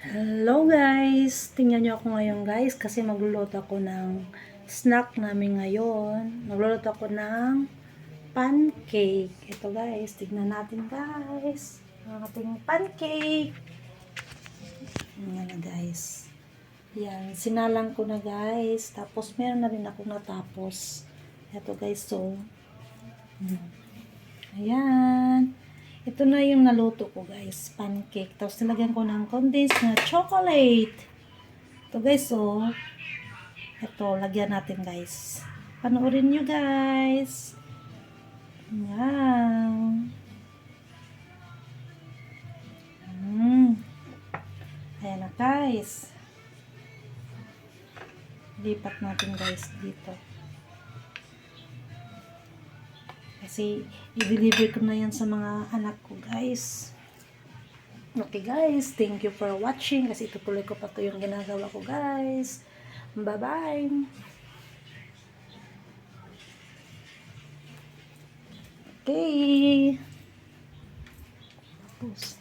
Hello guys! Tingnan nyo ako ngayon guys kasi magluluto ako ng snack namin ngayon. Magluluto ako ng pancake. Ito guys, tignan natin guys. Ang ating pancake. Yan na guys. Yan, sinalang ko na guys. Tapos meron na rin ako natapos. Ito guys, so. Ayan. Ito na yung naluto ko guys, pancake. Tapos nilagyan ko ng condensed na chocolate. Ito guys, oh. Ito, lagyan natin guys. Panoorin nyo guys. Wow. Mm. Ayan na guys. Lipat natin guys dito. Kasi, i-deliver ko na yan sa mga anak ko, guys. Okay, guys. Thank you for watching. Kasi itutuloy ko pa to yung ginagawa ko, guys. Bye-bye. Okay. Tapos,